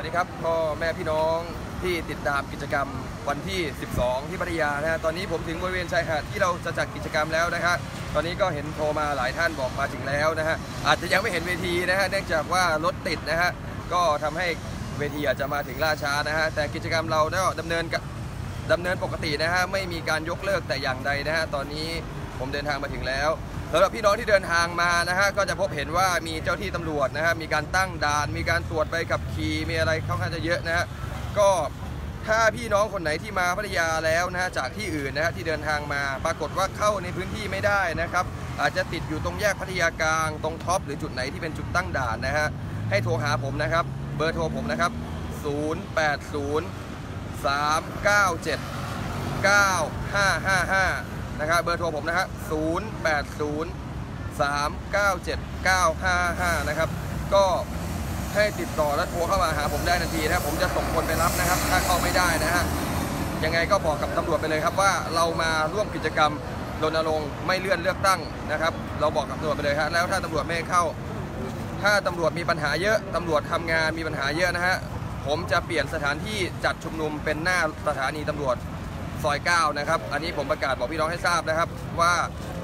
วัสดีครับพ่อแม่พี่น้องที่ติดตามกิจกรรมวันที่ 12 ที่พัทยานะฮะตอนนี้ผมถึงบริเวณชายหาดที่เราจะจัดกิจกรรมแล้วนะฮะตอนนี้ก็เห็นโทรมาหลายท่านบอกมาถึงแล้วนะฮะอาจจะยังไม่เห็นเวทีนะฮะเนื่องจากว่ารถติดนะฮะก็ทำให้เวทีอาจจะมาถึงล่าช้านะฮะแต่กิจกรรมเราก็ดำเนินดำเนินปกตินะฮะไม่มีการยกเลิกแต่อย่างใดนะฮะตอนนี้ผมเดินทางมาถึงแล้ว สำหรับพี่น้องที่เดินทางมานะฮะก็จะพบเห็นว่ามีเจ้าที่ตำรวจนะฮะมีการตั้งด่าน มีการตรวจใบขับขี่มีอะไรค่อนข้างจะเยอะนะฮะก็ถ้าพี่น้องคนไหนที่มาพัทยาแล้วนะฮะจากที่อื่นนะฮะที่เดินทางมา ปรากฏว่าเข้าในพื้นที่ไม่ได้นะครับ อาจจะติดอยู่ตรงแยกพัทยากลางตรงท็อปหรือจุดไหนที่เป็นจุดตั้งด่านนะฮะให้โทรหาผมนะครับ เบอร์โทรผมนะครับ 080 397 9555 นะครับเบอร์โทรผมนะฮะ080 397 955 นะครับ ก็ให้ติดต่อและโทรเข้ามาหาผมได้ทันทีนะครับ ผมจะส่งคนไปรับนะครับ ถ้าเข้าไม่ได้นะฮะ ยังไงก็บอกกับตำรวจไปเลยครับว่าเรามาร่วมกิจกรรมรณรงค์ไม่เลื่อนเลือกตั้งนะครับ เราบอกกับตำรวจไปเลยฮะแล้วถ้าตำรวจไม่เข้า ถ้าตำรวจมีปัญหาเยอะตำรวจทำงานมีปัญหาเยอะนะฮะ ผมจะเปลี่ยนสถานที่จัดชุมนุมเป็นหน้าสถานีตำรวจ ซอย9นะครับอันนี้ผมประกาศบอกพี่น้องให้ทราบนะครับ ว่า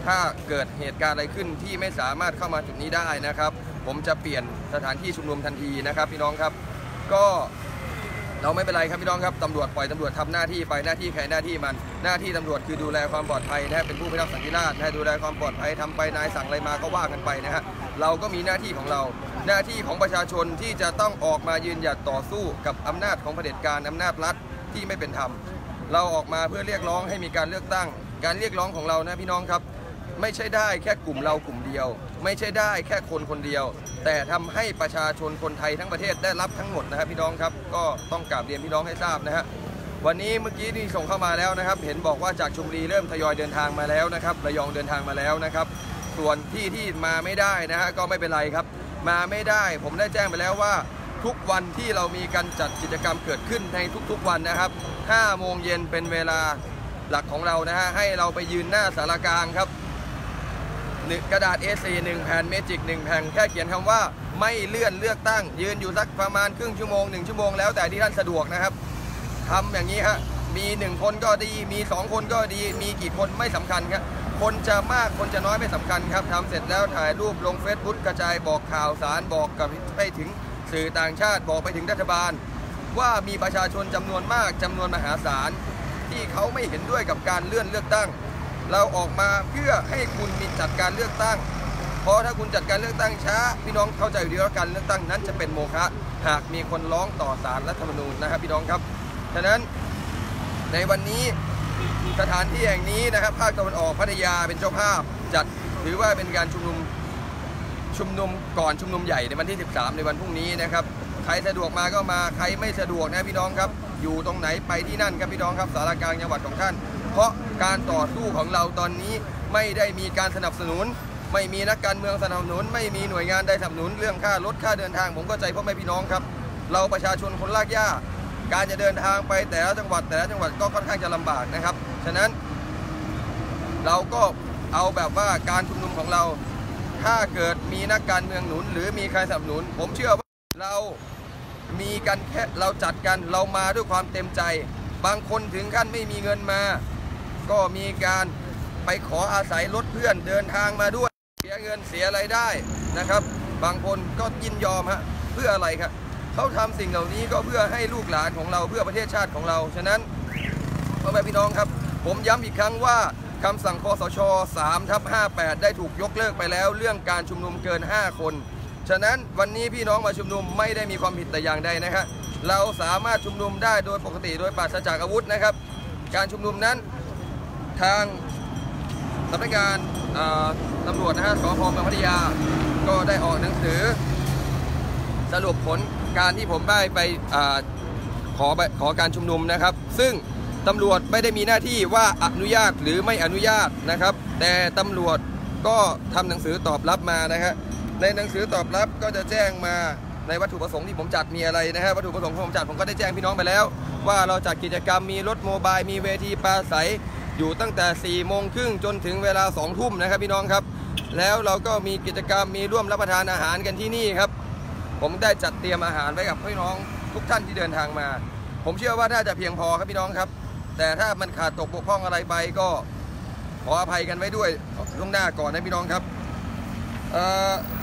ถ้าเกิดเหตุการณ์อะไรขึ้นที่ไม่สามารถเข้ามาจุดนี้ได้นะครับ ผมจะเปลี่ยนสถานที่ชุมนุมทันทีนะครับ พี่น้องครับ ก็เราไม่เป็นไรครับพี่น้องครับตำรวจปล่อยตำรวจทำหน้าที่ไปหน้าที่ใครหน้าที่มันหน้าที่ตำรวจคือดูแลความปลอดภัยนะฮะเป็นผู้พิทักษ์สันติราษฎร์นะฮะดูแลความปลอดภัยทำไปนายสั่งอะไรมาก็ว่ากันไปนะฮะเราก็มีหน้าที่ของเรา หน้าที่ของประชาชนที่จะต้องออกมายืนหยัดต่อสู้กับอำนาจของเผด็จการอำนาจรัฐที่ไม่เป็นธรรม เราออกมาเพื่อเรียกร้องให้มีการเลือกตั้ง การเรียกร้องของเรานะพี่น้องครับ ไม่ใช่ได้แค่กลุ่มเรากลุ่มเดียว ไม่ใช่ได้แค่คนคนเดียว แต่ทำให้ประชาชนคนไทยทั้งประเทศได้รับทั้งหมดนะครับพี่น้องครับก็ต้องกราบเรียนพี่น้องให้ทราบนะฮะวันนี้เมื่อกี้นี่ส่งเข้ามาแล้วนะครับ เห็นบอกว่าจากชลบุรีเริ่มทยอยเดินทางมาแล้วนะครับระยองเดินทางมาแล้วนะครับ ส่วนที่ที่มาไม่ได้นะฮะก็ไม่เป็นไรครับ มาไม่ได้ผมได้แจ้งไปแล้วว่า ทุกวันที่เรามีการจัดกิจกรรมเกิดขึ้นในทุกๆวันนะครับ5โมงเย็นเป็นเวลาหลักของเรานะฮะให้เราไปยืนหน้าสารกลางครับกระดาษ A4 1แผ่นเมจิก1แผ่นแค่เขียนคำว่าไม่เลื่อนเลือกตั้ง ยืนอยู่สักประมาณครึ่งชั่วโมง1ชั่วโมงแล้วแต่ที่ท่านสะดวกนะครับทำอย่างนี้ฮะมี1คนก็ดี มี2คนก็ดี มีกี่คนไม่สำคัญครับคนจะมากคนจะน้อยไม่สำคัญครับทำเสร็จแล้วถ่ายรูปลง Facebook กระจายบอกข่าวสารบอกกับไปถึง สื่อต่างชาติบอกไปถึงรัฐบาล ว่ามีประชาชนจำนวนมากจำนวนมหาศาล ที่เขาไม่เห็นด้วยกับการเลื่อนเลือกตั้ง เราออกมาเพื่อให้คุณมีจัดการเลือกตั้ง เพราะถ้าคุณจัดการเลือกตั้งช้า พี่น้องเข้าใจอยู่ดีว่าการเลือกตั้งนั้นจะเป็นโมฆะหากมีคนร้องต่อศาลรัฐธรรมนูญนะครับพี่น้องครับฉะนั้นในวันนี้สถานที่แห่งนี้นะครับภาคตะวันออกพัทยาเป็นเจ้าภาพจัดถือว่าเป็นการชุมนุม ชุมนุมก่อนชุมนุมใหญ่ในวันที่ 13 ในวันพรุ่งนี้นะครับ ใครสะดวกมาก็มาใครไม่สะดวกนะพี่น้องครับ อยู่ตรงไหนไปที่นั่นครับพี่น้องครับสารกลางจังหวัดของท่าน เพราะการต่อสู้ของเราตอนนี้ไม่ได้มีการสนับสนุน ไม่มีนักการเมืองสนับสนุน ไม่มีหน่วยงานใดสนับสนุนเรื่องค่ารถค่าเดินทางผมก็ใจพ่อแม่พี่น้องครับ เราประชาชนคนลากหญ้า การจะเดินทางไปแต่ละจังหวัดแต่ละจังหวัดก็ค่อนข้างจะลำบากนะครับ ฉะนั้น เราก็เอาแบบว่าการชุมนุมของเรา ถ้าเกิดมีนักการเมืองหนุน หรือมีใครสนับสนุน ผมเชื่อว่าเรามีกันแค่เราจัดกันเรามาด้วยความเต็มใจ บางคนถึงขั้นไม่มีเงินมา ก็มีการไปขออาศัยรถเพื่อนเดินทางมาด้วย เสียเงินเสียอะไรได้นะครับ บางคนก็ยินยอมฮะเพื่ออะไรครับเขาทำสิ่งเหล่านี้ก็เพื่อให้ลูกหลานของเราเพื่อประเทศชาติของเรา ฉะนั้นพ่อแม่พี่น้องครับ ผมย้ำอีกครั้งว่า คำสั่งคอสช3ทับ58 ได้ถูกยกเลิกไปแล้วเรื่องการชุมนุมเกิน 5 คน ฉะนั้นวันนี้พี่น้องมาชุมนุมไม่ได้มีความผิดแต่อย่างใดนะครับเราสามารถชุมนุมได้โดยปกติโดยปราศจากอาวุธนะครับ การชุมนุมนั้นทางสำนักงานตำรวจนะฮะสพเมืองพัทยา ก็ได้ออกหนังสือ สรุปผลการที่ผมได้ไปอขอขอการชุมนุมนะครับ ซึ่ง ตำรวจไม่ได้มีหน้าที่ว่าอนุญาตหรือไม่อนุญาตนะครับ แต่ตำรวจก็ทำหนังสือตอบรับมานะฮะในหนังสือตอบรับก็จะแจ้งมาในวัตถุประสงค์ที่ผมจัดมีอะไรนะฮะวัตถุประสงค์ที่ผมจัดผมก็ได้แจ้งพี่น้องไปแล้ว ว่าเราจัดกิจกรรมมีรถโมบายมีเวทีปราศัยอยู่ตั้งแต่4ี่โมงครึ่งจนถึงเวลา2องทุ่มนะครับพี่น้องครับ แล้วเราก็มีกิจกรรมมีร่วมรับประทานอาหารกันที่นี่ครับ ผมได้จัดเตรียมอาหารไว้กับพี่น้องทุกท่านที่เดินทางมา ผมเชื่อว่าน่าจะเพียงพอครับพี่น้องครับ แต่ถ้ามันขาดตกบกพร่องอะไรไปก็ขออภัยกันไว้ด้วยล่วงหน้าก่อนนะพี่น้องครับ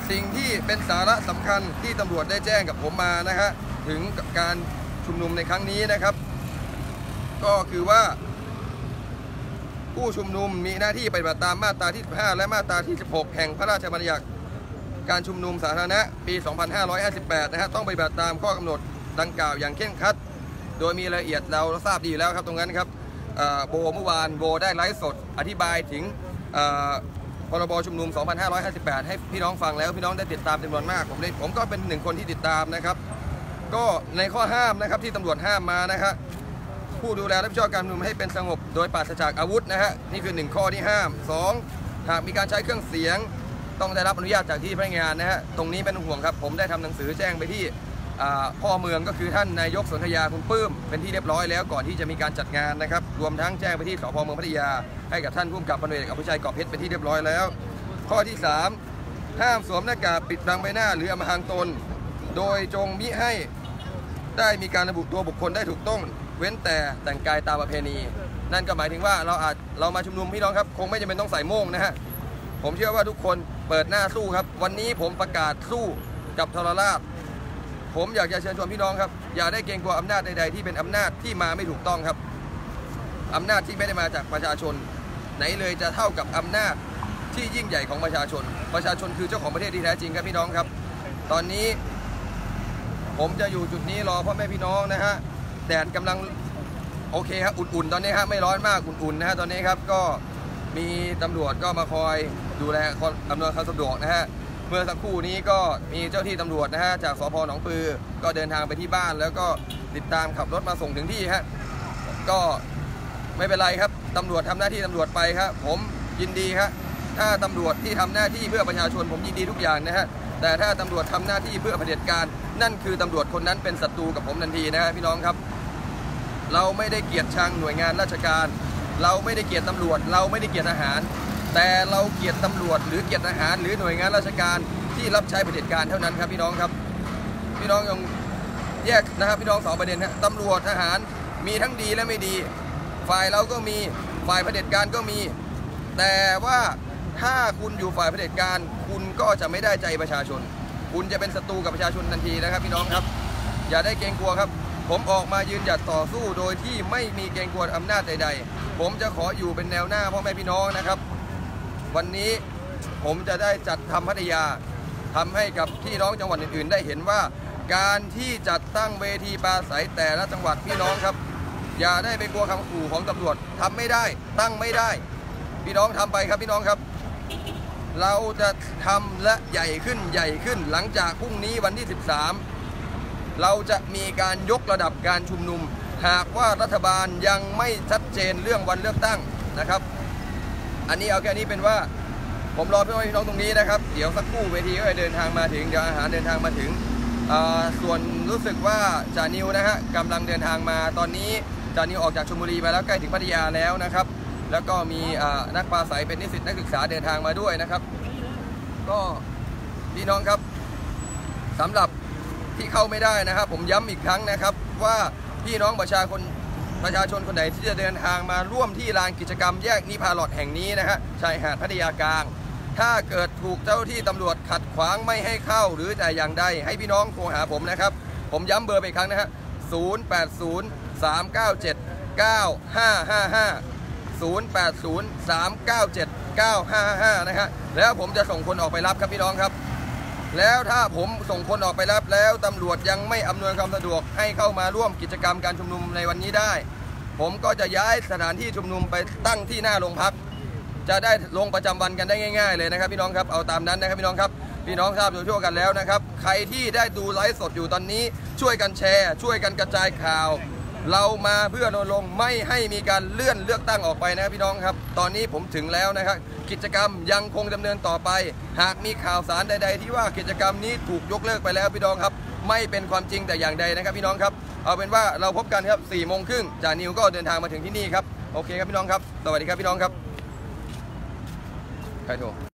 สิ่งที่เป็นสาระสำคัญที่ตำรวจได้แจ้งกับผมมานะฮะถึงการชุมนุมในครั้งนี้นะครับ ก็คือว่า ผู้ชุมนุมมีหน้าที่ปฏิบัติตามมาตราที่ 15 และมาตราที่ 16 แห่งพระราชบัญญัติการชุมนุมสาธารณะปี 2558 นะฮะต้องปฏิบัติตามข้อกำหนดดังกล่าวอย่างเคร่งครัด ดยมีรายละเอียดเราทราบดีอยู่แล้วครับตรงนั้นครับโบเมื่อวานโบได้ไลฟ์สดอธิบายถึงพรบชุมนุม 2558 ให้พี่น้องฟังแล้วพี่น้องได้ติดตามจำนวนมาก ผมได้ผมก็เป็นหนึ่งคนที่ติดตามนะครับ ก็ในข้อห้ามนะครับที่ตำรวจห้ามมานะครับผู้ดูแลรับผิดชอบการชุมนุมให้เป็นสงบโดยปราศจากอาวุธนะฮะนี่คือ 1 ข้อที่ห้าม 2 หากมีการใช้เครื่องเสียง ต้องได้รับอนุญาตจากที่พนักงานนะฮะตรงนี้เป็นห่วงครับ ผมได้ทำหนังสือแจ้งไปที่ พ่อเมืองก็คือท่านนายกสนธยาคุณปื้ม เป็นที่เรียบร้อยแล้วก่อนที่จะมีการจัดงานนะครับรวมทั้งแจ้งไปที่สพเมืองพัทยา ให้กับท่านผู้กำกับพันเอกอภิชัยกอบเพชรเป็นที่เรียบร้อยแล้ว ข้อที่ 3 ห้ามสวมหน้ากากปิดบังใบหน้าหรืออำพรางตน โดยจงมิให้ได้มีการระบุตัวบุคคลได้ถูกต้อง เว้นแต่แต่งกายตามประเพณี นั่นก็หมายถึงว่าเราอาจเรามาชุมนุมพี่น้องครับ คงไม่จำเป็นต้องใส่โม่งนะฮะผมเชื่อว่าทุกคนเปิดหน้าสู้ครับ วันนี้ผมประกาศสู้กับทรราช ผมอยากจะเชิญชวนพี่น้องครับ อย่าได้เกรงกลัวอำนาจใดๆที่เป็นอำนาจที่มาไม่ถูกต้องครับอำนาจที่ไม่ได้มาจากประชาชน ไหนเลยจะเท่ากับอำนาจที่ยิ่งใหญ่ของประชาชน ประชาชนคือเจ้าของประเทศที่แท้จริงครับพี่น้องครับ ตอนนี้ผมจะอยู่จุดนี้รอพ่อแม่พี่น้องนะฮะแดดกำลังโอเคครับอุ่นๆ ตอนนี้ฮะไม่ร้อนมากอุ่นๆนะฮะตอนนี้ครับก็มีตำรวจก็มาคอยดูแลอำนวยความสะดวกนะฮะ มื่อสักครู่นี้ก็มีเจ้าที่ตำรวจนะฮะจากสพหนองปือ ก็เดินทางไปที่บ้าน แล้วก็ติดตามขับรถมาส่งถึงที่ฮะก็ไม่เป็นไรครับตำรวจทำหน้าที่ตำรวจไปครับผมยินดีครับถ้าตำรวจที่ทำหน้าที่เพื่อประชาชนผมยินดีทุกอย่างนะฮะแต่ถ้าตำรวจทำหน้าที่เพื่อเผด็จการ นั่นคือตำรวจคนนั้นเป็นศัตรูกับผมทันทีนะฮะพี่น้องครับ เราไม่ได้เกลียดชังหน่วยงานราชการ เราไม่ได้เกลียดตำรวจ เราไม่ได้เกลียดทหาร แต่เราเกียดตำรวจหรือเกียดทหารหรือหน่วยงานราชการที่รับใช้เผด็จการเท่านั้นครับพี่น้องครับ พี่น้องยังแยกนะครับพี่น้องสองประเด็นฮะตำรวจทหารมีทั้งดีและไม่ดี ฝ่ายเราก็มีฝ่ายเผด็จการก็มี แต่ว่าถ้าคุณอยู่ฝ่ายเผด็จการ คุณก็จะไม่ได้ใจประชาชน คุณจะเป็นศัตรูกับประชาชนทันทีนะครับ พี่น้องครับ อย่าได้เกรงกลัวครับ ผมออกมายืนหยัดต่อสู้โดยที่ไม่มีเกรงกลัวอำนาจใด ๆ ผมจะขออยู่เป็นแนวหน้าพ่อแม่พี่น้องนะครับ วันนี้ผมจะได้จัดทำพัทยาทำให้กับพี่น้องจังหวัดอื่น ๆ ได้เห็นว่า การที่จัดตั้งเวทีปราศัยแต่ละจังหวัดพี่น้องครับ อย่าได้ไปกลัวคำขู่ของตำรวจทำไม่ได้ ตั้งไม่ได้ พี่น้องทำไปครับพี่น้องครับ เราจะทำและใหญ่ขึ้นใหญ่ขึ้น หลังจากพรุ่งนี้วันที่ 13 เราจะมีการยกระดับการชุมนุม หากว่ารัฐบาลยังไม่ชัดเจนเรื่องวันเลือกตั้งนะครับ อันนี้เอาแค่นี้เป็นว่า ผมรอพี่น้องพี่น้องตรงนี้นะครับ เดี๋ยวสักครู่เวทีก็จะเดินทางมาถึง เดี๋ยวอาหารเดินทางมาถึง ส่วนรู้สึกว่าจานิวนะฮะกำลังเดินทางมา ตอนนี้จานิวออกจากชลบุรีมาแล้วใกล้ถึงพัทยาแล้วนะครับ แล้วก็มีนักปราศัยเป็นนิสิตนักศึกษาเดินทางมาด้วยนะครับ ก็พี่น้องครับสำหรับที่เข้าไม่ได้นะครับ ผมย้ำอีกครั้งนะครับว่าพี่น้องประชาชน ประชาชนคนไหนที่จะเดินทางมาร่วมที่ลานกิจกรรมแยกนิพาลอดแห่งนี้นะฮะชายหาดพัทยากลาง ถ้าเกิดถูกเจ้าที่ตำรวจขัดขวางไม่ให้เข้าหรือแต่อย่างใดให้พี่น้องโทรหาผมนะครับ ผมย้ำเบอร์ไปอีกครั้งนะฮะ 080 397 9555 0803979555 นะฮะแล้วผมจะส่งคนออกไปรับครับพี่น้องครับ แล้วถ้าผมส่งคนออกไปรับแล้วตำรวจยังไม่อำนวยความสะดวกให้เข้ามาร่วมกิจกรรมการชุมนุมในวันนี้ได้ ผมก็จะย้ายสถานที่ชุมนุมไปตั้งที่หน้าโรงพัก จะได้ลงประจำวันกันได้ง่ายๆเลยนะครับ พี่น้องครับเอาตามนั้นนะครับพี่น้องครับ พี่น้องทราบโดยทั่วกันแล้วนะครับ ใครที่ได้ดูไลฟ์สดอยู่ตอนนี้ ช่วยกันแชร์ ช่วยกันกระจายข่าว เรามาเพื่อรณรงค์ไม่ให้มีการเลื่อนเลือกตั้งออกไปนะครับพี่น้องครับ ตอนนี้ผมถึงแล้วนะครับ กิจกรรมยังคงดำเนินต่อไป หากมีข่าวสารใด ๆ ที่ว่ากิจกรรมนี้ถูกยกเลิกไปแล้วพี่น้องครับ ไม่เป็นความจริงแต่อย่างใดนะครับพี่น้องครับ เอาเป็นว่าเราพบกันครับ4ี่โมงครึ่งจานิวก็เดินทางมาถึงที่นี่ครับ โอเคครับพี่น้องครับ สวัสดีครับพี่น้องครับ ใครโทร